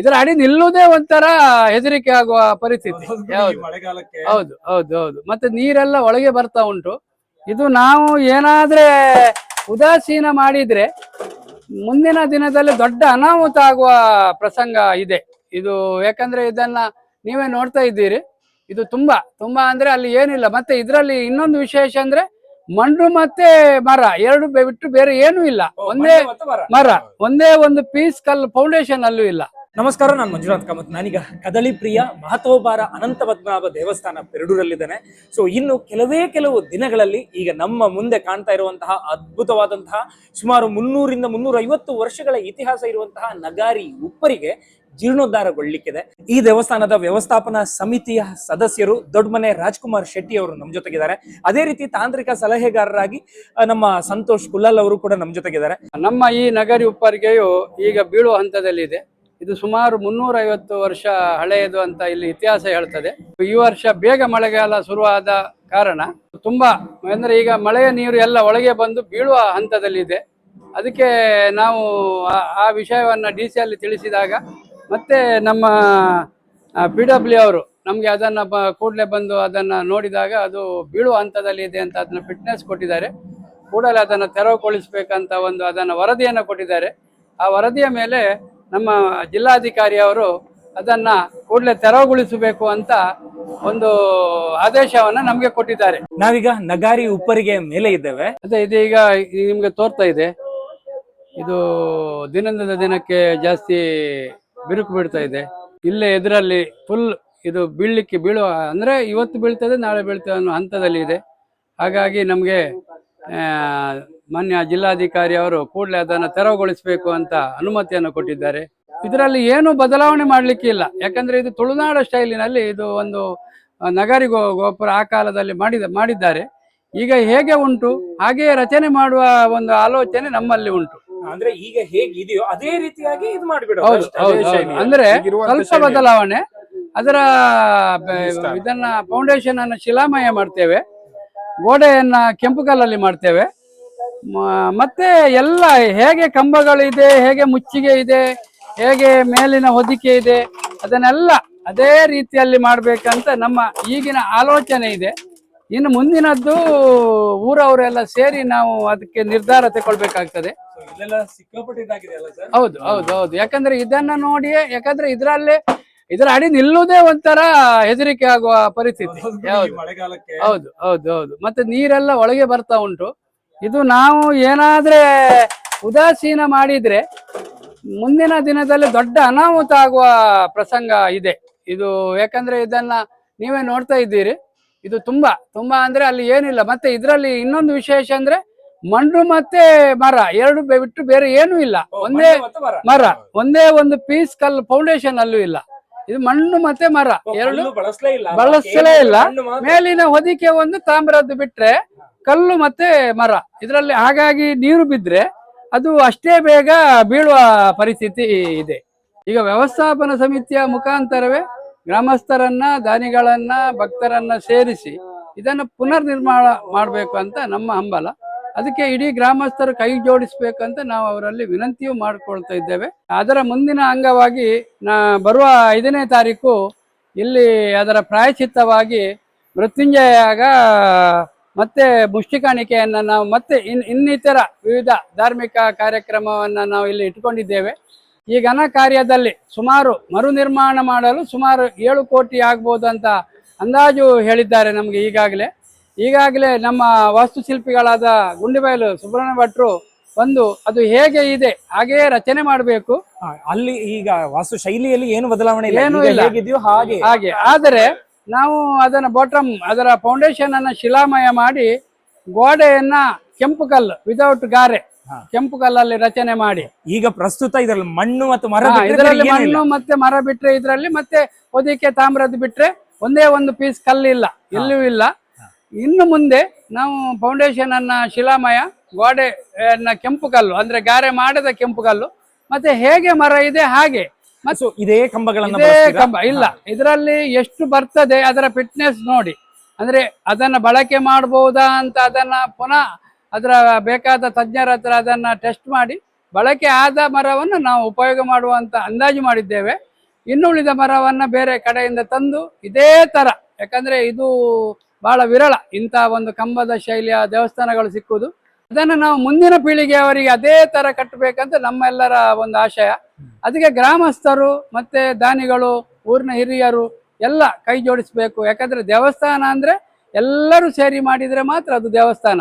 ಇದರ ಅಡಿ ನಿಲ್ಲುವುದೇ ಒಂಥರ ಹೆದರಿಕೆ ಆಗುವ ಪರಿಸ್ಥಿತಿ. ಹೌದು ಹೌದು ಹೌದು. ಮತ್ತೆ ನೀರೆಲ್ಲ ಒಳಗೆ ಬರ್ತಾ ಉಂಟು. ಇದು ನಾವು ಏನಾದ್ರೆ ಉದಾಸೀನ ಮಾಡಿದ್ರೆ ಮುಂದಿನ ದಿನದಲ್ಲಿ ದೊಡ್ಡ ಅನಾಹುತ ಆಗುವ ಪ್ರಸಂಗ ಇದೆ. ಇದು ಯಾಕಂದ್ರೆ ಇದನ್ನ ನೀವೇ ನೋಡ್ತಾ ಇದ್ದೀರಿ. ಇದು ತುಂಬಾ ತುಂಬಾ ಅಂದ್ರೆ ಅಲ್ಲಿ ಏನಿಲ್ಲ. ಮತ್ತೆ ಇದರಲ್ಲಿ ಇನ್ನೊಂದು ವಿಶೇಷ ಅಂದ್ರೆ ಮಣ್ಣು ಮತ್ತೆ ಮರ ಎರಡು ಬಿಟ್ಟು ಬೇರೆ ಏನೂ ಇಲ್ಲ. ಒಂದೇ. ಮರ. ಒಂದೇ ಒಂದು ಪೀಸ್ ಕಲ್ ಫೌಂಡೇಶನ್ ಅಲ್ಲೂ ಇಲ್ಲ. ನಮಸ್ಕಾರ ನಾನು ಮಂಜುನಾಥ್ ಕಾಮತ್. ನಾನೀಗ ಕದಳಿ ಪ್ರಿಯ ಮಹತೋಬಾರ ಅನಂತ ಪದ್ಮನಾಭ ದೇವಸ್ಥಾನ ಪೆರಡೂರಲ್ಲಿದ್ದೇನೆ. ಸೊ ಇನ್ನು ಕೆಲವೇ ಕೆಲವು ದಿನಗಳಲ್ಲಿ ಈಗ ನಮ್ಮ ಮುಂದೆ ಕಾಣ್ತಾ ಇರುವಂತಹ ಅದ್ಭುತವಾದಂತಹ ಸುಮಾರು ಮುನ್ನೂರಿಂದ ಮುನ್ನೂರ ಐವತ್ತು ವರ್ಷಗಳ ಇತಿಹಾಸ ಇರುವಂತಹ ನಗಾರಿ ಉಪ್ಪರಿಗೆ ಜೀರ್ಣೋದ್ಧಾರಗೊಳ್ಳಿಕ್ಕಿದೆ. ಈ ದೇವಸ್ಥಾನದ ವ್ಯವಸ್ಥಾಪನಾ ಸಮಿತಿಯ ಸದಸ್ಯರು ದೊಡ್ಡಮನೆ ರಾಜ್ಕುಮಾರ್ ಶೆಟ್ಟಿ ಅವರು ನಮ್ಮ ಜೊತೆಗಿದ್ದಾರೆ. ಅದೇ ರೀತಿ ತಾಂತ್ರಿಕ ಸಲಹೆಗಾರರಾಗಿ ನಮ್ಮ ಸಂತೋಷ್ ಕುಲ್ಲಲ್ ಅವರು ಕೂಡ ನಮ್ಮ ಜೊತೆಗಿದ್ದಾರೆ. ನಮ್ಮ ಈ ನಗರಿ ಉಪ್ಪರಿಗೆಯು ಈಗ ಬೀಳುವ ಹಂತದಲ್ಲಿದೆ. ಇದು ಸುಮಾರು ಮುನ್ನೂರ ಐವತ್ತು ವರ್ಷ ಹಳೆಯದು ಅಂತ ಇಲ್ಲಿ ಇತಿಹಾಸ ಹೇಳ್ತದೆ. ಈ ವರ್ಷ ಬೇಗ ಮಳೆಗಾಲ ಶುರುವಾದ ಕಾರಣ ತುಂಬಾ, ಅಂದ್ರೆ ಈಗ ಮಳೆಯ ನೀರು ಎಲ್ಲ ಒಳಗೆ ಬಂದು ಬೀಳುವ ಹಂತದಲ್ಲಿದೆ. ಅದಕ್ಕೆ ನಾವು ಆ- ಆ ವಿಷಯವನ್ನ ಡಿ ಸಿ ಅಲ್ಲಿ ತಿಳಿಸಿದಾಗ ಮತ್ತೆ ನಮ್ಮ ಪಿ ಡಬ್ಲ್ಯೂ ಅವರು ನಮಗೆ ಅದನ್ನ ಬ ಕೂಡಲೇ ಬಂದು ಅದನ್ನ ನೋಡಿದಾಗ ಅದು ಬೀಳುವ ಹಂತದಲ್ಲಿ ಇದೆ ಅಂತ ಅದನ್ನ ಫಿಟ್ನೆಸ್ ಕೊಟ್ಟಿದ್ದಾರೆ. ಕೂಡಲೇ ಅದನ್ನು ತೆರವುಗೊಳಿಸಬೇಕಂತ ಒಂದು ಅದನ್ನು ವರದಿಯನ್ನು ಕೊಟ್ಟಿದ್ದಾರೆ. ಆ ವರದಿಯ ಮೇಲೆ ನಮ್ಮ ಜಿಲ್ಲಾಧಿಕಾರಿ ಅವರು ಅದನ್ನ ಕೂಡಲೇ ತೆರವುಗೊಳಿಸಬೇಕು ಅಂತ ಒಂದು ಆದೇಶವನ್ನ ನಮಗೆ ಕೊಟ್ಟಿದ್ದಾರೆ. ನಾವೀಗ ನಗಾರಿ ಉಪ್ಪರಿಗೆ ಮೇಲೆ ಇದ್ದೇವೆ. ಅದೇ ಇದೀಗ ನಿಮ್ಗೆ ತೋರ್ತಾ ಇದೆ. ಇದು ದಿನದಿಂದ ದಿನಕ್ಕೆ ಜಾಸ್ತಿ ಬಿರುಕು ಬಿಡ್ತಾ ಇದೆ. ಇಲ್ಲೇ ಎದುರಲ್ಲಿ ಫುಲ್ ಇದು ಬೀಳಲಿಕ್ಕೆ ಬೀಳುವ, ಅಂದ್ರೆ ಇವತ್ತು ಬೀಳ್ತದೆ, ನಾಳೆ ಬೀಳ್ತದೆ ಅನ್ನೋ ಹಂತದಲ್ಲಿ ಇದೆ. ಹಾಗಾಗಿ ನಮಗೆ ಮಾನ್ಯ ಜಿಲ್ಲಾಧಿಕಾರಿ ಅವರು ಕೂಡಲೇ ಅದನ್ನು ತೆರವುಗೊಳಿಸಬೇಕು ಅಂತ ಅನುಮತಿಯನ್ನು ಕೊಟ್ಟಿದ್ದಾರೆ. ಇದರಲ್ಲಿ ಏನು ಬದಲಾವಣೆ ಮಾಡಲಿಕ್ಕೆ ಇಲ್ಲ. ಯಾಕಂದ್ರೆ ಇದು ತುಳುನಾಡ ಸ್ಟೈಲಿನಲ್ಲಿ ಇದು ಒಂದು ನಗರಿಗೋ, ಗೋಪುರ ಆ ಕಾಲದಲ್ಲಿ ಮಾಡಿದ, ಮಾಡಿದ್ದಾರೆ. ಈಗ ಹೇಗೆ ಉಂಟು, ಹಾಗೆಯೇ ರಚನೆ ಮಾಡುವ ಒಂದು ಆಲೋಚನೆ ನಮ್ಮಲ್ಲಿ ಉಂಟು. ಅಂದ್ರೆ ಈಗ ಹೇಗಿದೆಯೋ ಅದೇ ರೀತಿಯಾಗಿ ಇದು ಮಾಡಿಬಿಡೋದು. ಅಂದ್ರೆ ಸ್ವಲ್ಪ ಬದಲಾವಣೆ. ಅದರ ಇದನ್ನ ಫೌಂಡೇಶನ್ ಅನ್ನು ಶಿಲಾಮಯ ಮಾಡ್ತೇವೆ. ಗೋಡೆಯನ್ನ ಕೆಂಪು ಕಲ್ಲಲ್ಲಿ ಮಾಡ್ತೇವೆ. ಮ- ಮತ್ತೆ ಎಲ್ಲ ಹೇಗೆ ಕಂಬಗಳಿದೆ ಹೇಗೆ ಮುಚ್ಚಿಗೆ ಇದೆ ಹೇಗೆ ಮೇಲಿನ ಹೊದಿಕೆ ಇದೆ ಅದನ್ನೆಲ್ಲ ಅದೇ ರೀತಿಯಲ್ಲಿ ಮಾಡ್ಬೇಕಂತ ನಮ್ಮ ಈಗಿನ ಆಲೋಚನೆ ಇದೆ. ಇನ್ನು ಮುಂದಿನದ್ದು ಊರವರೆಲ್ಲ ಸೇರಿ ನಾವು ಅದಕ್ಕೆ ನಿರ್ಧಾರ ತಗೊಳ್ಬೇಕಾಗ್ತದೆ ಹೌದು ಹೌದು ಹೌದು. ಯಾಕಂದ್ರೆ ಇದನ್ನ ನೋಡಿಯೇ ಯಾಕಂದ್ರೆ ಇದರಲ್ಲಿ ಇದರ ಅಡಿ ನಿಲ್ಲುವುದೇ ಒಂಥರ ಹೆದರಿಕೆ ಆಗುವ ಪರಿಸ್ಥಿತಿ. ಹೌದು ಹೌದು ಹೌದು. ಮತ್ತೆ ನೀರೆಲ್ಲ ಒಳಗೆ ಬರ್ತಾ ಉಂಟು. ಇದು ನಾವು ಏನಾದ್ರೆ ಉದಾಸೀನ ಮಾಡಿದ್ರೆ ಮುಂದಿನ ದಿನದಲ್ಲಿ ದೊಡ್ಡ ಅನಾಹುತ ಆಗುವ ಪ್ರಸಂಗ ಇದೆ. ಇದು ಯಾಕಂದ್ರೆ ಇದನ್ನ ನೀವೇ ನೋಡ್ತಾ ಇದ್ದೀರಿ. ಇದು ತುಂಬಾ ತುಂಬಾ ಅಂದ್ರೆ ಅಲ್ಲಿ ಏನಿಲ್ಲ. ಮತ್ತೆ ಇದರಲ್ಲಿ ಇನ್ನೊಂದು ವಿಶೇಷ ಅಂದ್ರೆ ಮಣ್ಣು ಮತ್ತೆ ಮರ ಎರಡು ಬಿಟ್ಟು ಬೇರೆ ಏನು ಇಲ್ಲ. ಒಂದೇ ಮರ. ಒಂದೇ ಒಂದು ಪೀಸ್ ಕಲ್ಲು ಫೌಂಡೇಶನ್ ಅಲ್ಲೂ ಇಲ್ಲ. ಇದು ಮಣ್ಣು ಮತ್ತೆ ಮರ ಎರಡು ಬಳಸಲೇ ಇಲ್ಲ. ಮೇಲಿನ ಹೊದಿಕೆ ಒಂದು ತಾಮ್ರದ್ದು ಬಿಟ್ರೆ ಕಲ್ಲು ಮತ್ತೆ ಮರ. ಇದರಲ್ಲಿ ಹಾಗಾಗಿ ನೀರು ಬಿದ್ರೆ ಅದು ಅಷ್ಟೇ ಬೇಗ ಬೀಳುವ ಪರಿಸ್ಥಿತಿ ಇದೆ. ಈಗ ವ್ಯವಸ್ಥಾಪನಾ ಸಮಿತಿಯ ಮುಖಾಂತರವೇ ಗ್ರಾಮಸ್ಥರನ್ನ, ದಾನಿಗಳನ್ನ, ಭಕ್ತರನ್ನ ಸೇರಿಸಿ ಇದನ್ನು ಪುನರ್ ನಿರ್ಮಾಣ ಮಾಡಬೇಕು ಅಂತ ನಮ್ಮ ಹಂಬಲ. ಅದಕ್ಕೆ ಇಡೀ ಗ್ರಾಮಸ್ಥರು ಕೈ ಜೋಡಿಸ್ಬೇಕಂತ ನಾವು ಅವರಲ್ಲಿ ವಿನಂತಿಯೂ ಮಾಡಿಕೊಳ್ತಾ ಇದ್ದೇವೆ. ಅದರ ಮುಂದಿನ ಅಂಗವಾಗಿ ನಾ ಬರುವ ಐದನೇ ತಾರೀಕು ಇಲ್ಲಿ ಅದರ ಪ್ರಾಯಚಿತ್ತವಾಗಿ ಮೃತ್ಯುಂಜಯಾಗ ಮತ್ತೆ ಮುಷ್ಟಿಕಾಣಿಕೆಯನ್ನ ನಾವು ಮತ್ತೆ ಇನ್ ಇನ್ನಿತರ ವಿವಿಧ ಧಾರ್ಮಿಕ ಕಾರ್ಯಕ್ರಮವನ್ನ ನಾವು ಇಲ್ಲಿ ಇಟ್ಕೊಂಡಿದ್ದೇವೆ. ಈ ಘನ ಕಾರ್ಯದಲ್ಲಿ ಸುಮಾರು ಮರು ನಿರ್ಮಾಣ ಮಾಡಲು ಸುಮಾರು ಏಳು ಕೋಟಿ ಆಗ್ಬೋದು ಅಂತ ಅಂದಾಜು ಹೇಳಿದ್ದಾರೆ ನಮಗೆ ಈಗಾಗಲೇ ಈಗಾಗಲೇ ನಮ್ಮ ವಾಸ್ತುಶಿಲ್ಪಿಗಳಾದ ಗುಂಡಿಬೈಲು ಸುಬ್ರಹ್ಮಣ್ಯ ಭಟ್ರು ಒಂದು ಅದು ಹೇಗೆ ಇದೆ ಹಾಗೆಯೇ ರಚನೆ ಮಾಡಬೇಕು ಅಲ್ಲಿ ಈಗ ವಾಸ್ತು ಶೈಲಿಯಲ್ಲಿ ಏನು ಬದಲಾವಣೆ ಏನು ಇಲ್ಲ. ಹೇಗಿದೆಯೋ ಹಾಗೆ ಹಾಗೆ ಆದರೆ ನಾವು ಅದನ್ನ ಬಾಟಮ್ ಅದರ ಫೌಂಡೇಶನ್ ಅನ್ನ ಶಿಲಾಮಯ ಮಾಡಿ ಗೋಡೆಯನ್ನ ಕೆಂಪು ಕಲ್ಲು ವಿದೌಟ್ ಗಾರೆ. ಕೆಂಪು ಕಲ್ಲಲ್ಲಿ ರಚನೆ ಮಾಡಿ. ಈಗ ಪ್ರಸ್ತುತ ಇದರಲ್ಲಿ ಮಣ್ಣು ಮತ್ತು ಮರ ಹಾ, ಬಿಟ್ರೆ ಇದರಲ್ಲಿ ಏನಿಲ್ಲ. ಮಣ್ಣು ಮತ್ತೆ ಮರ ಬಿಟ್ರೆ ಇದರಲ್ಲಿ ಮತ್ತೆ ಹೊದಿಕೆ ತಾಮ್ರದ್ದು ಬಿಟ್ರೆ ಒಂದೇ ಒಂದು ಪೀಸ್ ಕಲ್ಲಿಲ್ಲ ಎಲ್ಲೂ ಇಲ್ಲ ಇನ್ನು ಮುಂದೆ ನಾವು ಫೌಂಡೇಶನ್ ಅನ್ನ ಶಿಲಾಮಯ ಗೋಡೆ ಕೆಂಪು ಕಲ್ಲು ಅಂದ್ರೆ ಗಾರೆ ಮಾಡದ ಕೆಂಪು ಕಲ್ಲು ಮತ್ತೆ ಹೇಗೆ ಮರ ಇದೆ ಹಾಗೆ. ಮತ್ತು ಇದೇ ಕಂಬಗಳನ್ನ ಇದೇ ಬಳಸ್ತೀರಾ? ಕಂಬ ಇಲ್ಲ. ಇದರಲ್ಲಿ ಎಷ್ಟು ಬರ್ತದೆ ಅದರ ಫಿಟ್ನೆಸ್ ನೋಡಿ. ಅಂದ್ರೆ ಅದನ್ನ ಬಳಕೆ ಮಾಡಬಹುದಾ ಅಂತ ಅದನ್ನ ಪುನಃ ಅದರ ಬೇಕಾದ ತಜ್ಞರ ಹತ್ರ ಅದನ್ನು ಟೆಸ್ಟ್ ಮಾಡಿ ಬಳಕೆ ಆದ ಮರವನ್ನು ನಾವು ಉಪಯೋಗ ಮಾಡುವಂಥ ಅಂದಾಜು ಮಾಡಿದ್ದೇವೆ. ಇನ್ನುಳಿದ ಮರವನ್ನು ಬೇರೆ ಕಡೆಯಿಂದ ತಂದು ಇದೇ ಥರ ಯಾಕಂದರೆ ಇದು ಭಾಳ ವಿರಳ, ಇಂಥ ಒಂದು ಕಂಬದ ಶೈಲಿಯ ದೇವಸ್ಥಾನಗಳು ಸಿಕ್ಕುವುದು. ಅದನ್ನು ನಾವು ಮುಂದಿನ ಪೀಳಿಗೆ ಅವರಿಗೆ ಅದೇ ಥರ ಕಟ್ಟಬೇಕಂತ ನಮ್ಮೆಲ್ಲರ ಒಂದು ಆಶಯ. ಅದಕ್ಕೆ ಗ್ರಾಮಸ್ಥರು ಮತ್ತು ದಾನಿಗಳು, ಊರಿನ ಹಿರಿಯರು ಎಲ್ಲ ಕೈ ಜೋಡಿಸಬೇಕು. ಯಾಕಂದರೆ ದೇವಸ್ಥಾನ ಅಂದರೆ ಎಲ್ಲರೂ ಸೇರಿ ಮಾಡಿದರೆ ಮಾತ್ರ ಅದು ದೇವಸ್ಥಾನ.